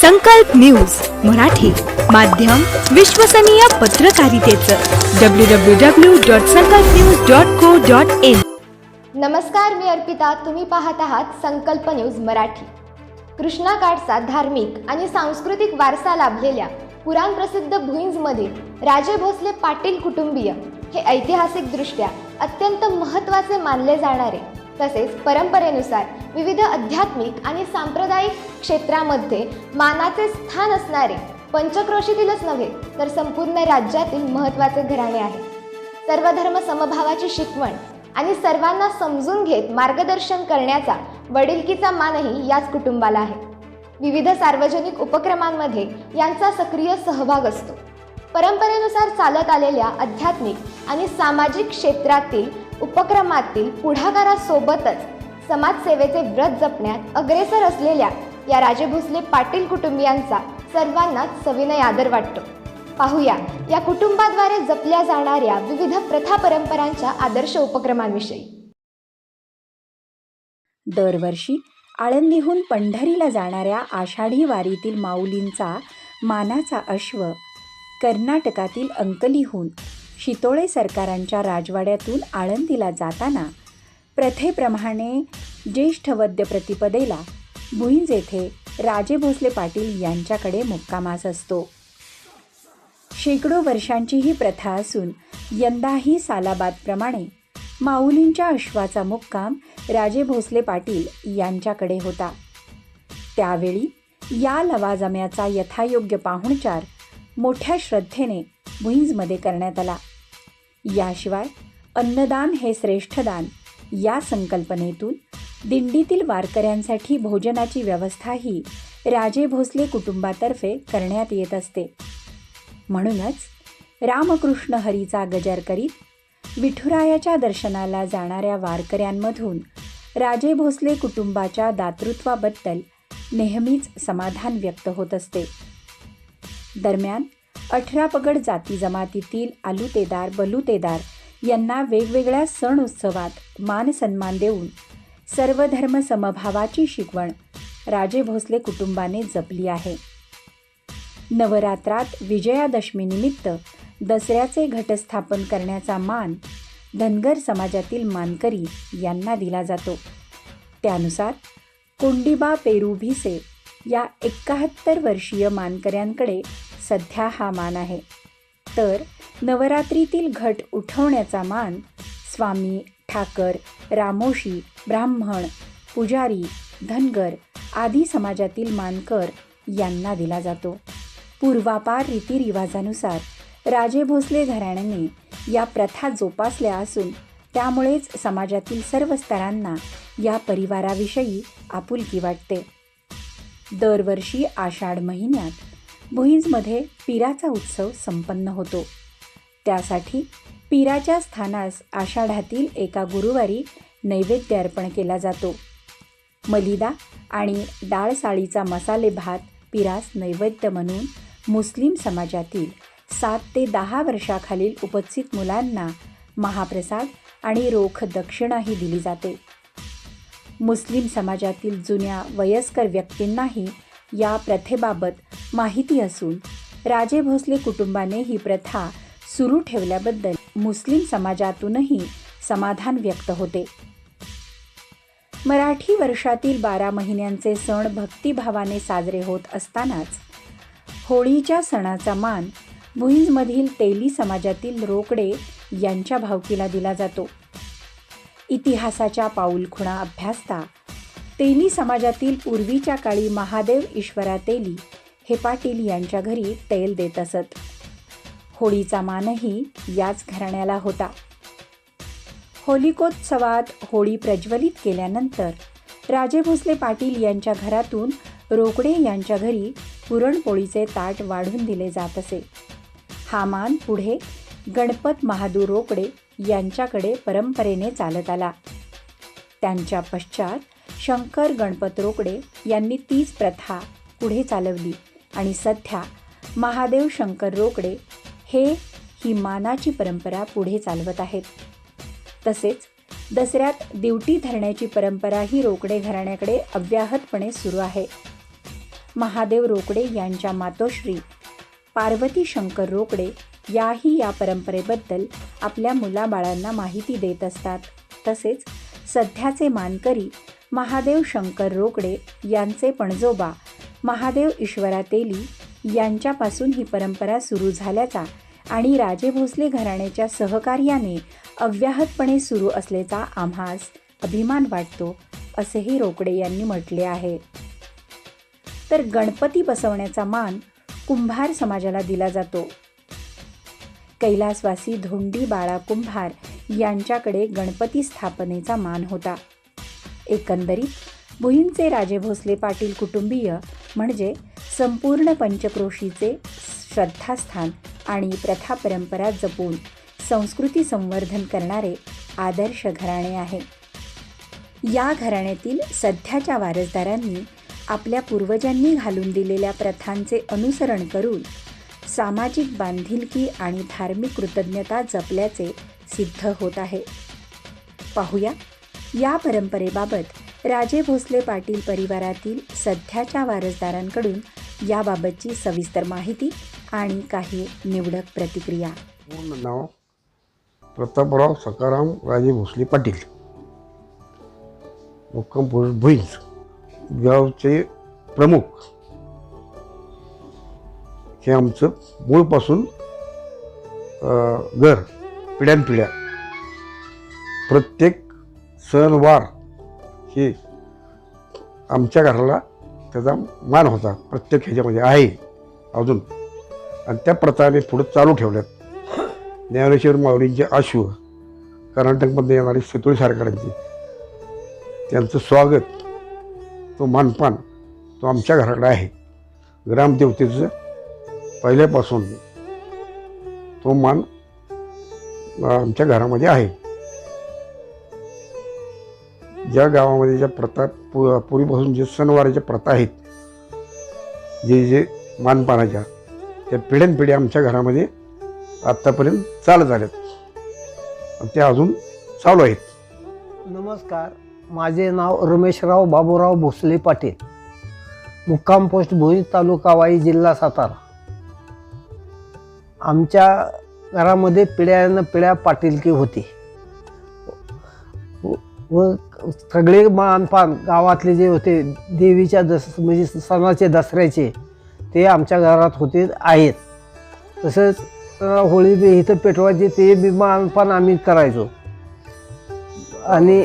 संकल्प न्यूज मराठी माध्यम विश्वसनीय पत्रकारितेचं. W W W dot Sankalp news dot co dot in नमस्कार मी अर्पिता. तुम्ही पाहत आहात संकल्प न्यूज मराठी. कृष्णा कृष्णाकाठचा धार्मिक आणि सांस्कृतिक वारसा लाभलेल्या पुराण प्रसिद्ध भुईंजमधील राजे भोसले पाटील कुटुंबीय हे ऐतिहासिकदृष्ट्या अत्यंत महत्त्वाचे मानले जाणारे तसेच परंपरेनुसार विविध आध्यात्मिक आणि सांप्रदायिक क्षेत्रामध्ये मानाचे स्थान असणारे पंचक्रोशीतीलच नव्हे तर संपूर्ण राज्यातील महत्त्वाचे घराणे आहे सर्वधर्म समभावाची शिकवण आणि सर्वांना समजून घेत मार्गदर्शन करण्याचा वडिलकीचा मानही याच कुटुंबाला आहे. विविध सार्वजनिक उपक्रमांमध्ये यांचा सक्रिय सहभाग असतो. परंपरेनुसार चालत आलेल्या आध्यात्मिक आणि सामाजिक क्षेत्रातील उपक्रमातील पुढाकारासोबतच समाजसेवेचे व्रत जपण्यात अग्रेसर असलेल्या या राजे भोसले पाटील कुटुंबियांचा सर्वांनाच सविनय आदर वाटतो. पाहूया या कुटुंबाद्वारे जपल्या जाणाऱ्या विविध प्रथा परंपरांच्या आदर्श उपक्रमांविषयी. दरवर्षी आळंदीहून पंढरीला जाणाऱ्या आषाढी वारीतील माऊलींचा मानाचा अश्व कर्नाटकातील अंकलीहून शितोळे सरकारांच्या राजवाड्यातून आळंदीला जाताना प्रथेप्रमाणे ज्येष्ठ वद्य प्रतिपदेला भुईंज येथे राजे भोसले पाटील यांच्याकडे मुक्कामास असतो. शेकडो वर्षांची ही प्रथा असून यंदाही सालाबादप्रमाणे माऊलींच्या अश्वाचा मुक्काम राजे भोसले पाटील यांच्याकडे होता. त्यावेळी या लवाजम्याचा यथायोग्य पाहुणचार मोठ्या श्रद्धेने भुईंजमध्ये करण्यात आला. याशिवाय अन्नदान हे श्रेष्ठ दान. या संकल्पनेतून दिंडीतील वारकऱ्यांसाठी भोजनाची व्यवस्थाही राजे भोसले कुटुंबातर्फे करण्यात येत असते. म्हणूनच रामकृष्ण हरीचा गजर करीत विठुरायाच्या दर्शनाला जाणाऱ्या वारकऱ्यांमधून राजे भोसले कुटुंबाच्या दातृत्वाबद्दल नेहमीच समाधान व्यक्त होत असते. दरम्यान अठरा पगड जाती जमातीतील आलुतेदार बलुतेदार यांना वेगवेगळ्या सण उत्सवात मान सन्मान देऊन सर्वधर्म समभावाची शिकवण राजे भोसले कुटुंबाने जपली आहे. नवरात्रात विजयादशमीनिमित्त दसऱ्याचे घटस्थापन करण्याचा मान धनगर समाजातील मानकरी यांना दिला जातो. त्यानुसार कोंडिबा पेरू भिसे या एकाहत्तर वर्षीय मानकऱ्यांकडे सध्या हा मान आहे. तर नवरात्रीतील घट उठवण्याचा मान स्वामी ठाकर रामोशी ब्राह्मण पुजारी धनगर आदी समाजातील मानकर यांना दिला जातो. पूर्वापार रीतिरिवाजानुसार राजे भोसले घराण्याने या प्रथा जोपासल्या असून त्यामुळेच समाजातील सर्व स्तरांना या परिवाराविषयी आपुलकी वाटते. दरवर्षी आषाढ महिन्यात भुईंजमध्ये पिराचा उत्सव संपन्न होतो. त्यासाठी पिराच्या स्थानास आषाढातील एका गुरुवारी नैवेद्य अर्पण केला जातो. मलिदा आणि डाळ साळीचा मसाले भात पिरास नैवेद्य म्हणून मुस्लिम समाजातील सात ते दहा वर्षाखालील उपस्थित मुलांना महाप्रसाद आणि रोख दक्षिणाही दिली जाते. मुस्लिम समाजातील जुन्या वयस्कर व्यक्तींनाही या प्रथेबाबत माहिती असून राजे भोसले कुटुंबाने ही प्रथा सुरू ठेवल्याबद्दल मुस्लिम समाजातूनही समाधान व्यक्त होते. मराठी वर्षातील बारा महिन्यांचे सण भक्तिभावाने साजरे होत असतानाच होळीच्या सणाचा मान भुईंजमधील तेली समाजातील रोकडे यांच्या भावकीला दिला जातो. इतिहासाच्या पाऊलखुणा अभ्यासता तेली समाजातील पूर्वीच्या काळी महादेव ईश्वरा तेली हे पाटील यांच्या घरी तेल देत असत. होळीचा मानही याच घराण्याला होता. होलिकोत्सवात होळी प्रज्वलित केल्यानंतर राजे भोसले पाटील यांच्या घरातून रोकडे यांच्या घरी पुरणपोळीचे ताट वाढून दिले जात असे. हा मान पुढे गणपत महादूर रोकडे यांच्याकडे परंपरेने चालत आला. त्यांच्या पश्चात शंकर गणपत रोकडे यांनी तीच प्रथा पुढे चालवली. आणि सध्या महादेव शंकर रोकडे हे ही मानाची परंपरा पुढे चालवत आहेत. तसेच दसऱ्यात दिवटी धरण्याची परंपरा ही रोकडे घराण्याकडे अव्याहतपणे सुरू आहे. महादेव रोकडे यांच्या मातोश्री पार्वती शंकर रोकडे याही या परंपरेबद्दल आपल्या मुलाबाळांना माहिती देत असतात. तसेच सध्याचे मानकरी महादेव शंकर रोकडे यांचे पणजोबा महादेव ईश्वरा तेली यांच्यापासून ही परंपरा सुरू झाल्याचा आणि राजे भोसले घराण्याच्या सहकार्याने अव्याहतपणे सुरू असल्याचा आम्हास अभिमान वाटतो असेही रोकडे यांनी म्हटले आहे. तर गणपती बसवण्याचा मान कुंभार समाजाला दिला जातो. कैलासवासी धोंडी बाळा कुंभार यांच्याकडे गणपती स्थापनेचा मान होता. एकंदरीत भुईंचे राजे भोसले पाटील कुटुंबीय म्हणजे संपूर्ण पंचक्रोशीचे श्रद्धास्थान आणि प्रथा परंपरा जपून संस्कृती संवर्धन करणारे आदर्श घराणे आहे. या घराण्यातील सध्याच्या वारसदारांनी आपल्या पूर्वजांनी घालून दिलेल्या प्रथांचे अनुसरण करून सामाजिक बांधिलकी आणि धार्मिक कृतज्ञता जपल्याचे सिद्ध होत आहे. पाहूया. या परंपरेबाबत राजे भोसले पाटील परिवारातील सध्याच्या वारसदारांकडून याबाबतची सविस्तर माहिती आणि काही निवडक प्रतिक्रिया. पूर्ण नाव प्रतापराव सकाराम राजे भोसले पाटील. मुक्कम पोस्ट भुईज गावचे प्रमुख. हे आमचं मूळपासून घर पिढ्यानपिढ्या. प्रत्येक सणवार हे आमच्या घराला त्याचा मान होता. प्रत्येक ह्याच्यामध्ये आहे. अजून. आणि त्या प्रथा आम्ही पुढं चालू ठेवल्यात. ज्ञानेश्वर माऊलींचे अश्व कर्नाटकमध्ये येणारे सुतुळी सारकरांचे. त्यांचं स्वागत तो मानपान तो आमच्या घराकडे आहे. ग्रामदेवतेचं पहिल्यापासून तो मान आमच्या घरामध्ये आहे. ज्या गावामध्ये ज्या प्रथा पु पूर्वीपासून जे सणवाराच्या प्रथा आहेत जे जे मानपानाच्या त्या पिढ्यानपिढ्या आमच्या घरामध्ये आत्तापर्यंत चालत आल्या आहेत त्या अजून चालू आहेत. नमस्कार. माझे नाव रमेशराव बाबूराव भोसले पाटील. मुक्काम पोस्ट भुई तालुका वाई जिल्हा सातारा. आमच्या घरामध्ये पिढ्यानं पिढ्या पाटीलकी होती. व- व सगळे मानपान गावातले जे होते देवीच्या दस म्हणजे सणाचे दसऱ्याचे ते आमच्या घरात होते आहेत. तसंच होळी बी इथं पेटवायचे ते बी मानपान आम्ही करायचो. आणि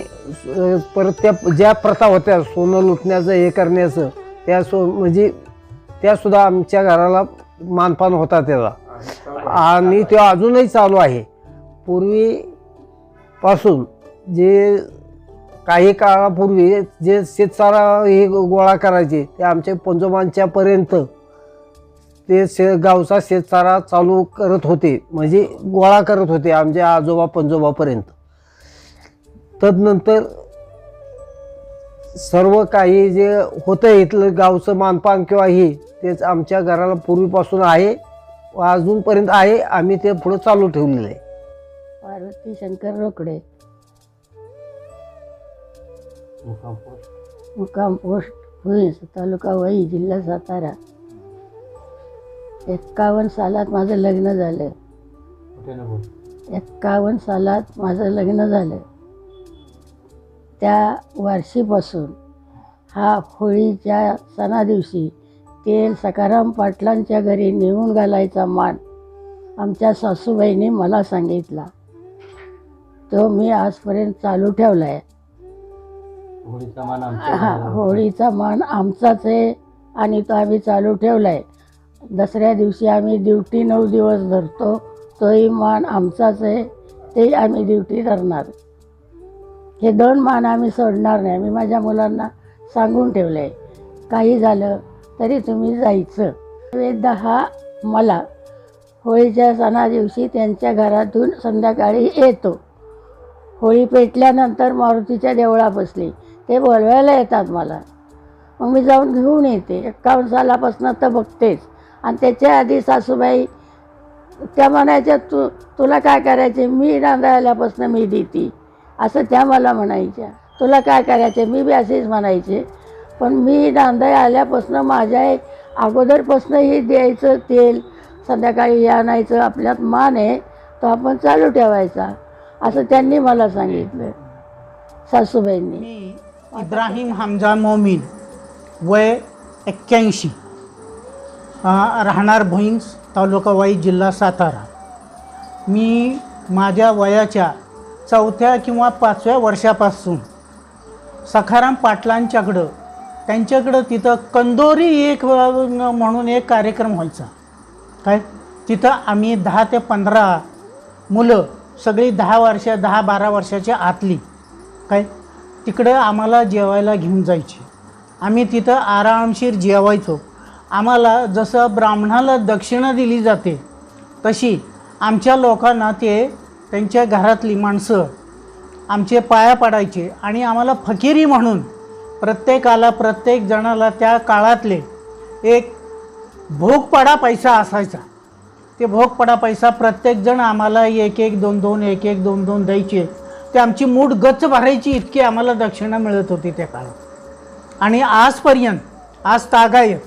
परत त्या ज्या प्रथा होत्या सोनं लुटण्याचं हे करण्याचं त्या सो म्हणजे त्यासुद्धा आमच्या घराला मानपान होता त्याला आणि तो अजूनही चालू आहे. पूर्वीपासून जे काही काळापूर्वी जे शेतसारा हे गोळा करायचे ते आमच्या पंजोबांच्यापर्यंत ते शे गावचा शेतसारा चालू करत होते. म्हणजे गोळा करत होते आमच्या आजोबा पंजोबापर्यंत. तदनंतर सर्व काही जे होतं इथलं गावचं मानपान किंवा हे तेच आमच्या घराला पूर्वीपासून आहे व अजूनपर्यंत आहे आम्ही ते पुढं चालू ठेवलेलं आहे. पार्वती शंकर रोकडे. मुक्काम पोस्ट भुईंस तालुका वाई जिल्हा सातारा. एक्कावन्न सालात माझं लग्न झालं. एक्कावन्न सालात माझं लग्न झालं. त्या वर्षीपासून हा होळीच्या सणादिवशी तेल सकाराम पाटलांच्या घरी नेऊन घालायचा मान आमच्या सासूबाईने मला सांगितला. तो मी आजपर्यंत चालू ठेवला आहे होळीचा मान हा होळीचा मान आमचाच आहे आणि तो आम्ही चालू ठेवला आहे दसऱ्या दिवशी आम्ही ड्युटी नऊ दिवस धरतो तोही मान आमचाच आहे ते आम्ही ड्युटी धरणार. हे दोन मान आम्ही सोडणार नाही. मी माझ्या मुलांना सांगून ठेवलं आहे काही झालं तरी तुम्ही जायचं. वेदा हा मला होळीच्या सणा दिवशी त्यांच्या घरातून संध्याकाळी येतो. होळी पेटल्यानंतर मारुतीच्या देवळा बसली. ते बोलवायला येतात मला. मग मी जाऊन घेऊन येते. एक्कावन्न सालापासून तर बघतेच. आणि त्याच्या आधी सासूबाई त्या म्हणायच्या तू तुला काय करायचे मी रांधायल्यापासून मी देते असं त्या मला म्हणायच्या. तुला काय करायचे मी बी असेच म्हणायचे. पण मी नांदाई आल्यापासून माझ्या एक अगोदरपासून हे द्यायचं तेल संध्याकाळी हे आणायचं आपल्यात मान आहे तो आपण चालू ठेवायचा. असं त्यांनी मला सांगितलं. सासूबाईंनी. इब्राहिम हमजा मोमीन वय एक्क्याऐंशी. राहणार भुईंज तालुका वाई जिल्हा सातारा. मी माझ्या वयाच्या चौथ्या किंवा पाचव्या वर्षापासून सखाराम पाटलांच्याकडं त्यांच्याकडं तिथं कंदोरी एक म्हणून एक कार्यक्रम व्हायचा. काय? तिथं आम्ही दहा ते पंधरा मुलं सगळी दहा वर्ष दहा बारा वर्षाच्या आतली. काय? तिकडं आम्हाला जेवायला घेऊन जायचे. आम्ही तिथं आरामशीर जेवायचो. आम्हाला जसं ब्राह्मणाला दक्षिणा दिली जाते तशी आमच्या लोकांना ते त्यांच्या घरातली माणसं आमचे पाया पडायचे आणि आम्हाला फकिरी म्हणून प्रत्येकाला प्रत्येक जणाला त्या काळातले एक भोगपडा पैसा असायचा. ते भोगपडा पैसा प्रत्येकजण आम्हाला एक एक दोन दोन एक एक दोन दोन द्यायचे. ते आमची मूठ गच्च भरायची इतकी आम्हाला दक्षिणा मिळत होती त्या काळात. आणि आजपर्यंत आज तागायत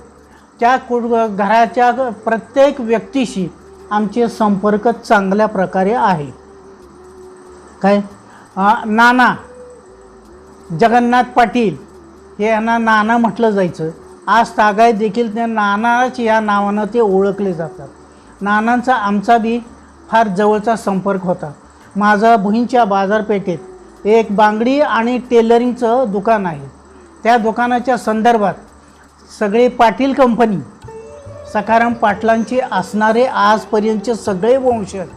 त्या कुड घराच्या प्रत्येक व्यक्तीशी आमचे संपर्क चांगल्या प्रकारे आहे. काय? नाना जगन्नाथ पाटील हे यांना नाना म्हटलं जायचं. आज तागाय देखील त्या नानाच या नावानं ते ओळखले जातात. नानांचा आमचा बी फार जवळचा संपर्क होता. माझं भुईंच्या बाजारपेठेत एक बांगडी आणि टेलरिंगचं दुकान आहे. त्या दुकानाच्या संदर्भात सगळे पाटील कंपनी सकाराम पाटलांचे असणारे आजपर्यंतचे सगळे वंशज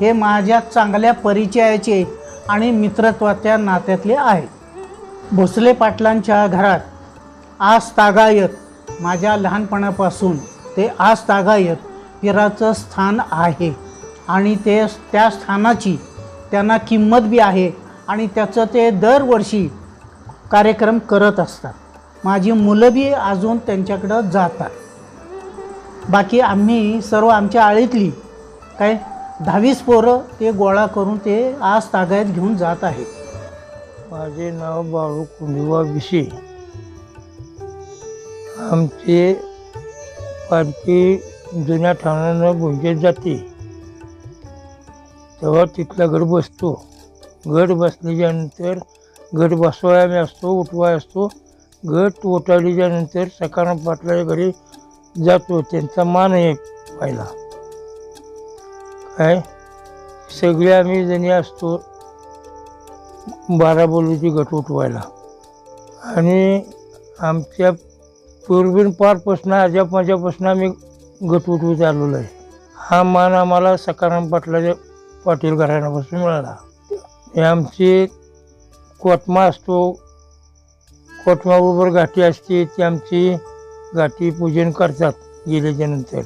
हे माझ्या चांगल्या परिचयाचे आणि मित्रत्वाच्या नात्यातले आहे भोसले पाटलांच्या घरात आज तागायत माझ्या लहानपणापासून ते आज तागायत पिराचं स्थान आहे आणि ते त्या स्थानाची त्यांना किंमत बी आहे आणि त्याचं ते दरवर्षी कार्यक्रम करत असतात. माझी मुलं बी अजून त्यांच्याकडं जातात. बाकी आम्ही सर्व आमच्या आळीतली काय दहावीस पोरं ते गोळा करून ते आज तागायत घेऊन जात आहेत माझे नाव बाळू कुंडिवा विषय आमचे पालखी जुन्या ठाण्यानं गुंजेत जाते. तेव्हा तिथला गड बसतो. गड बसल्याच्यानंतर गड बसवाय आम्ही असतो उठवाय असतो. गट ओटाळल्याच्यानंतर सकाराम पाटलाच्या घरी जातो. त्यांचा मान आहे पहिला. काय? सगळे आम्ही जणी असतो बारा बोलूची गट उठवायला. आणि आमच्या पूर्वीन पारपासून आजा आम्ही गट उठवत आलेलो आहे हा मान आम्हाला सकाराम पाटलाच्या पाटील घराण्यापासून मिळाला. हे आमची कोटमा असतो कोटमाबरोबर गाठी असते ती आमची गाठी पूजन करतात गेल्याच्यानंतर.